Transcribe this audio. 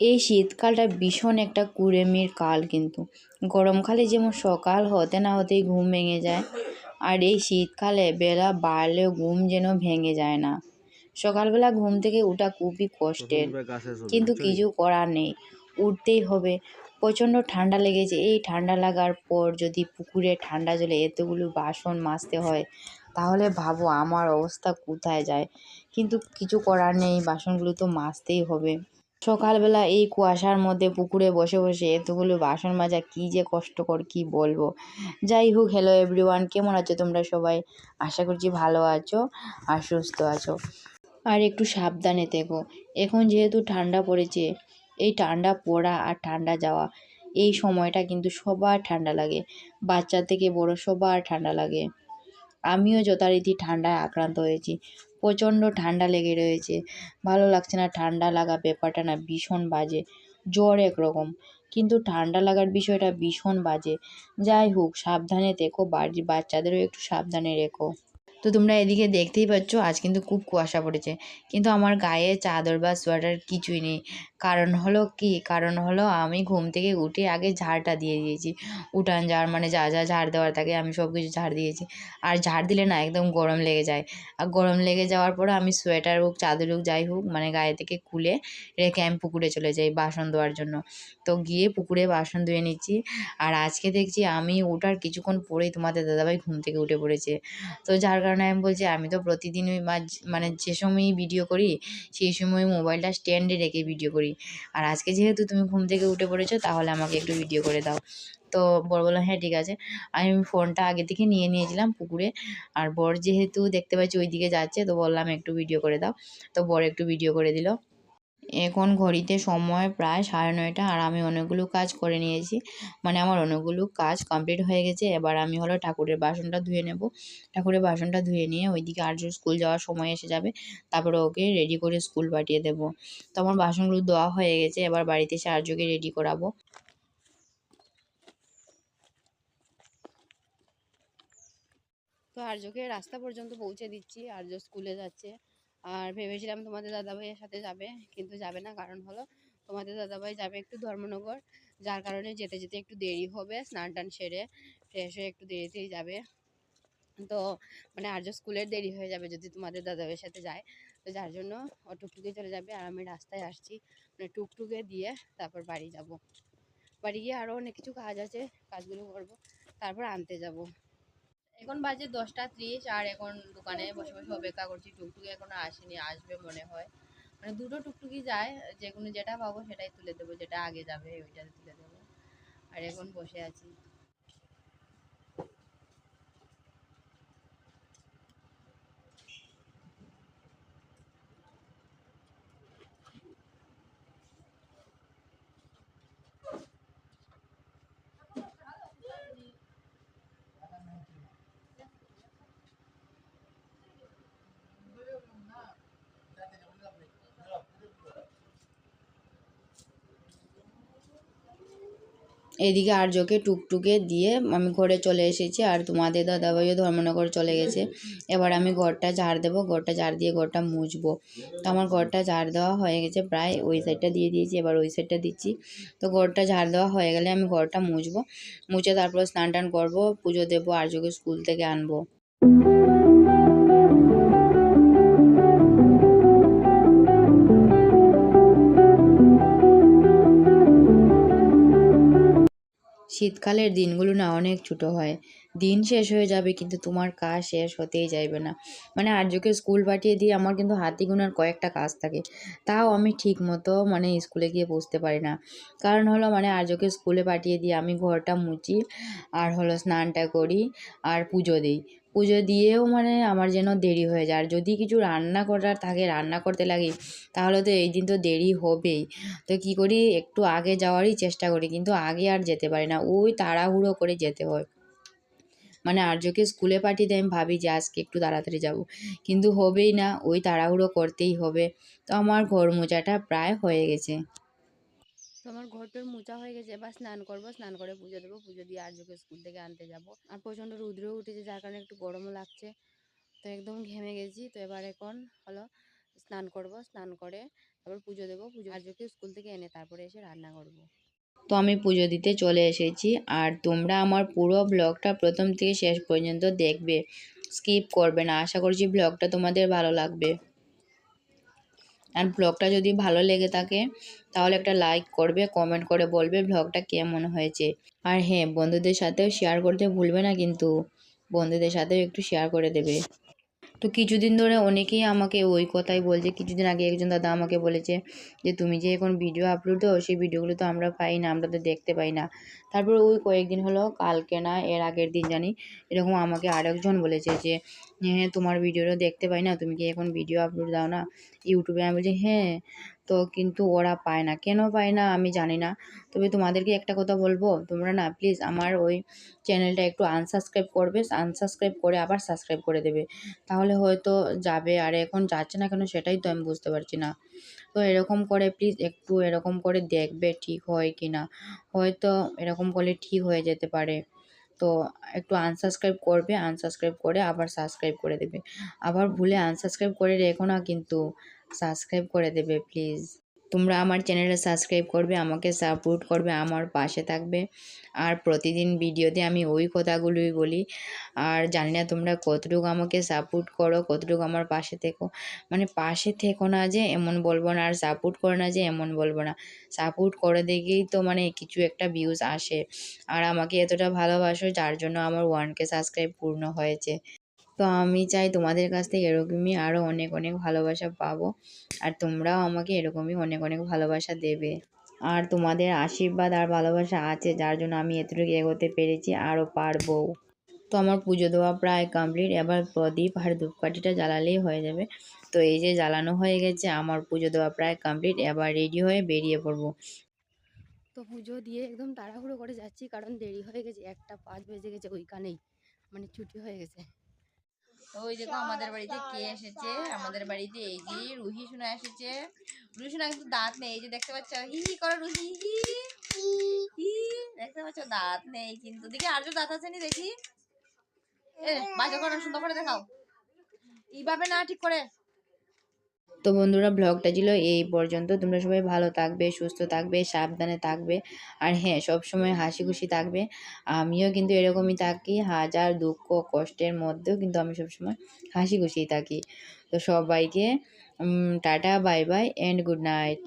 এই শীতকালটা ভীষণ একটা কুড়েমির কাল কিন্তু। গরমকালে যেমন সকাল হতে না হতেই ঘুম ভেঙে যায় আর এই শীতকালে বেলা বাড়লেও ঘুম যেন ভেঙে যায় না। সকালবেলা ঘুম থেকে ওঠা খুবই কষ্টের কিন্তু কিছু করার নেই উঠতেই হবে। প্রচণ্ড ঠান্ডা লেগেছে এই ঠান্ডা লাগার পর যদি পুকুরে ঠান্ডা জলে এতগুলো বাসন মাজতে হয় তাহলে ভাবো আমার অবস্থা কোথায় যায়। কিন্তু কিছু করার নেই বাসনগুলো তো মাজতেই হবে। সকালবেলা এই কুয়াশার মধ্যে পুকুরে বসে বসে এতগুলো বাসন মাজা, কী যে কষ্টকর কি বলব? যাই হোক হ্যালো এভরিওয়ান কেমন আছো তোমরা সবাই? আশা করছি ভালো আছো আর সুস্থ আছো। আর একটু সাবধানে থেকো। এখন যেহেতু ঠান্ডা পড়েছে, এই ঠান্ডা পড়া আর ঠান্ডা যাওয়া, এই সময়টা কিন্তু সবার ঠান্ডা লাগে। বাচ্চা থেকে বড় সবার ঠান্ডা লাগে। আমিও যথারীতি ঠান্ডায় আক্রান্ত হয়েছি। প্রচণ্ড ঠান্ডা লেগে রয়েছে। ভালো লাগছে না ঠান্ডা লাগা ব্যাপারটা না ভীষণ বাজে। জ্বর একরকম। কিন্তু ঠান্ডা লাগার বিষয়টা ভীষণ বাজে। যাই হোক, সাবধানে থেকো, বাড়ির বাচ্চাদেরও একটু সাবধানে রেখো। তো তোমরা এদিকে দেখতেই পাচ্ছ, আজ কিন্তু খুব কুয়াশা পড়েছে। কিন্তু আমার গায়ে চাদর বা সোয়েটার কিছুই নেই। কারণ হলো কি? কারণ হলো আমি ঘুম থেকে উঠে আগে ঝাড়টা দিয়ে দিয়েছি। উঠান ঝাড় মানে যা যা ঝাড় দেওয়ার থাকে আমি সব কিছু ঝাড় দিয়েছি। আর ঝাড় দিলে না একদম গরম লেগে যায়। আর গরম লেগে যাওয়ার পরে আমি সোয়েটার হোক, চাদর হোক, যাই হোক মানে গায়ে থেকে খুলে রেখে আমি পুকুরে চলে যাই বাসন ধোয়ার জন্য। তো গিয়ে পুকুরে বাসন ধুয়ে নিচ্ছি। আর আজকে দেখছি আমি ওঠার কিছুক্ষণ পরেই তোমাদের দাদাভাই ঘুম থেকে উঠে পড়েছে। তো যার কারণে আমি বলছি, আমি তো প্রতিদিন ওই মানে যে সময়ই ভিডিও করি, সেই সময় মোবাইলটা স্ট্যান্ডে রেখে ভিডিও করি। আর আজকে যেহেতু তুমি ঘুম থেকে উঠে পড়েছো, তাহলে আমাকে একটু ভিডিও করে দাও। তো বর বললাম হ্যাঁ ঠিক আছে। আমি ফোনটা আগে থেকে নিয়ে নিয়েছিলাম পুকুরে। আর বর যেহেতু দেখতে পাচ্ছি ওইদিকে যাচ্ছে, তো বললাম একটু ভিডিও করে দাও। তো বর একটু ভিডিও করে দিল। এখন ঘড়িতে সময় প্রায় সাড়ে নয়টা আর আমি অনেকগুলো কাজ করে নিয়েছি। মানে আমার অনেকগুলো কাজ কমপ্লিট হয়ে গেছে। এবার আমি হলো ঠাকুরের বাসনটা ধুয়ে নেব। ঠাকুরের বাসনটা ধুয়ে নিয়ে ওইদিকে আর্য স্কুল যাওয়ার সময় এসে যাবে, তারপরে ওকে রেডি করে স্কুল পাঠিয়ে দেবো। তো আমার বাসনগুলো ধোয়া হয়ে গেছে, এবার বাড়িতে এসে আর্যকে রেডি করাবো। তো আর্যকে রাস্তা পর্যন্ত পৌঁছে দিচ্ছি। আর্য স্কুলে যাচ্ছে। আর ভেবেছিলাম তোমাদের দাদাভাইয়ের সাথে যাবে, কিন্তু যাবে না, কারণ হলো তোমাদের দাদাভাই যাবে একটু ধর্মনগর, যার কারণে যেতে যেতে একটু দেরি হবে, স্নান টান সেরে ফ্রেশ হয়ে একটু দেরিতেই যাবে। তো মানে আর্য স্কুলের দেরি হয়ে যাবে যদি তোমাদের দাদাভাইয়ের সাথে যায়, তো যার জন্য ও টুকটুকে চলে যাবে আর আমি রাস্তায় আসছি মানে টুকটুকে দিয়ে তারপর বাড়ি যাব। বাড়ি গিয়ে আরও অনেক কিছু কাজ আছে, কাজগুলো করব, তারপর আনতে যাব। এখন বাজে দশটা ত্রিশ আর এখন দোকানে বসে বসে অপেক্ষা করছি। টুকটুকি এখনও আসেনি, আসবে মনে হয়। মানে দুটো টুকটুকি যায় যেগুলো যেটা পাবো সেটাই তুলে দেবো, যেটা আগে যাবে ওইটা তুলে দেবো। আর এখন বসে আছি। এদিকে আর্যকে টুকটুকে দিয়ে আমি ঘরে চলে এসেছি আর তোমাদের দাদাভাইও ধর্মনগর চলে গেছে। এবার আমি ঘরটা ঝাড় দেবো, ঘরটা ঝাড় দিয়ে ঘরটা মুছবো। তো আমার ঘরটা ঝাড় দেওয়া হয়ে গেছে প্রায়, ওই সাইডটা দিয়ে দিয়েছি, এবার ওই সাইডটা দিচ্ছি। তো ঘরটা ঝাড় দেওয়া হয়ে গেলে আমি ঘরটা মুছবো, মুছে তারপর স্নান টান করব, পুজো দেবো আর্যকে স্কুল থেকে আনব। শীতকালের দিনগুলো না অনেক ছোট হয়। দিন শেষ হয়ে যাবে কিন্তু তোমার কাজ শেষ হতেই যাইবে না। মানে আর্যকে স্কুল পাঠিয়ে দিয়ে আমার কিন্তু হাতি গোনার কয়েকটা কাজ থাকে। তাও আমি ঠিক মতো মানে স্কুলে গিয়ে বসতে পারি না। কারণ হলো মানে আর্যকে স্কুলে পাঠিয়ে দিয়ে আমি ঘরটা মুচি আর হলো স্নানটা করি আর পুজো দিই। পুজো দিয়েও মানে আমার যেন দেরি হয়ে যায়। আর যদি কিছু রান্না করার থাকে, রান্না করতে লাগি, তাহলে তো এই দিন তো দেরি হবেই। তো কী করি, একটু আগে যাওয়ারই চেষ্টা করি, কিন্তু আগে আর যেতে পারি না। ওই তাড়াহুড়ো করে যেতে হয়। মানে আর্যকে স্কুলে পাঠিয়ে দেয় আমি ভাবি যে আজকে একটু তাড়াতাড়ি যাব। কিন্তু হবেই না, ওই তাড়াহুড়ো করতেই হবে। তো আমার ঘর মোজাটা প্রায় হয়ে গেছে। আমার ঘরটার মোচা হয়ে গেছে, এবার স্নান করব, স্নান করে পুজো দেবো, পুজো দিয়ে আর্যকে স্কুল থেকে আনতে যাব। আর প্রচণ্ড রুদ্রও উঠেছে, যার কারণে একটু গরমও লাগছে। তো একদম ঘেমে গেছি, তো এবার এখন হলো স্নান করব, স্নান করে তারপর পুজো দেবো, পুজো আজকে স্কুল থেকে এনে তারপরে এসে রান্না করব। তো আমি পুজো দিতে চলে এসেছি, আর তোমরা আমার পুরো ব্লগটা প্রথম থেকে শেষ পর্যন্ত দেখবে। স্কিপ করবে না, আশা করছি ব্লগটা তোমাদের ভালো লাগবে। আর ব্লগটা যদি ভালো লেগে থাকে, তাহলে একটা লাইক করবে কমেন্ট করে বলবে ব্লগটা কেমন হয়েছে। আর হ্যাঁ বন্ধুদের সাথেও শেয়ার করতে ভুলবে না কিন্তু, বন্ধুদের সাথেও একটু শেয়ার করে দেবে। তো কিছুদিন ধরে অনেকেই আমাকে ওই কথাই বলছে, কিছুদিন আগে একজন দাদা আমাকে বলেছে যে, তুমি যে এখন ভিডিও আপলোড দাও, সেই ভিডিওগুলো তো আমরা পাই না, আমরা তো দেখতে পাই না। তারপর ওই কয়েকদিন হলো, কালকে না, এর আগের দিন জানি, এরকম আমাকে আরেকজন বলেছে যে হ্যাঁ তোমার ভিডিওটা দেখতে পাই না। তুমি কি এখন ভিডিও আপলোড দাও না? ইউটিউবে আমি বলছি হ্যাঁ তো কিন্তু ওরা পায় না। কেন পায় না? আমি জানি না। তবে তোমাদেরকে একটা কথা বলব। তোমরা না প্লিজ আমার ওই চ্যানেলটা একটু আনসাবস্ক্রাইব করবে। আনসাবস্ক্রাইব করে আবার সাবস্ক্রাইব করে দেবে। তাহলে হয়তো যাবে। আর এখন যাচ্ছে না কেন সেটাই তো আমি বুঝতে পারছি না। তো এরকম করে প্লিজ একটু এরকম করে দেখবে ঠিক হয় কি না হয়তো এরকম করলে ঠিক হয়ে যেতে পারে। তো একটু আনসাবস্ক্রাইব করবে আনসাবস্ক্রাইব করে আবার সাবস্ক্রাইব করে দেবে। আবার ভুলে আনসাবস্ক্রাইব করে রেখো না কিন্তু সাবস্ক্রাইব করে দেবে প্লিজ তোমরা আমার চ্যানেলে সাবস্ক্রাইব করবে, আমাকে সাপোর্ট করবে, আমার পাশে থাকবে। আর প্রতিদিন ভিডিওতে আমি ওই কথাগুলোই বলি। আর জানি না তোমরা কতটুকু আমাকে সাপোর্ট করো, কতটুকু আমার পাশে থেকো। মানে পাশে থেকো না যে, এমন বলব না, আর সাপোর্ট করো না যে, এমন বলব না। সাপোর্ট করে দেখেই তো মানে কিছু একটা ভিউজ আসে। আর আমাকে এতটা ভালোবাসো, যার জন্য আমার ওয়ানকে সাবস্ক্রাইব পূর্ণ হয়েছে। তো আমি চাই তোমাদের কাছ থেকে এরকমই আরও অনেক অনেক ভালোবাসা পাবো। আর তোমরাও আমাকে এরকমই অনেক অনেক ভালোবাসা দেবে। আর তোমাদের আশীর্বাদ আর ভালোবাসা আছে, যার জন্য আমি এতটুকু এগোতে পেরেছি আরও পারব। তো আমার পুজো দেওয়া প্রায় কমপ্লিট এবার প্রদীপ আর ধূপকাঠিটা জ্বালালেই হয়ে যাবে। তো এই যে জ্বালানো হয়ে গেছে, আমার পুজো দেওয়া প্রায় কমপ্লিট এবার রেডি হয়ে বেরিয়ে পড়ব। তো পুজো দিয়ে একদম তাড়াহুড়ো করে যাচ্ছি, কারণ দেরি হয়ে গেছে, একটা পাঁচ বেজে গেছে, ওইখানেই। মানে ছুটি হয়ে গেছে। ওই দেখো আমাদের বাড়িতে কে এসেছে? আমাদের বাড়িতে এই যে রুহি শোনা এসেছে। রুহি শোনা কিন্তু দাঁত নেই এই যে দেখতে পাচ্ছ? হি হি করো রুহি হি। হি দেখতে পাচ্ছ? দাঁত নেই কিন্তু। দেখি আর যে দাঁত আছে নি দেখি। এ বাজে করো সুন্দর করে দেখাও। এইভাবে না ঠিক করে। তো বন্ধুরা ব্লগটা ছিল এই পর্যন্ত। তোমরা সবাই ভালো থাকবে, সুস্থ থাকবে, সাবধানে থাকবে। আর হ্যাঁ সব সময় হাসি খুশি থাকবে। আমিও কিন্তু এরকমই থাকি, হাজার দুঃখ কষ্টের মধ্যেও কিন্তু আমি সবসময় হাসি খুশিই থাকি। তো সবাইকে tata bye bye and good night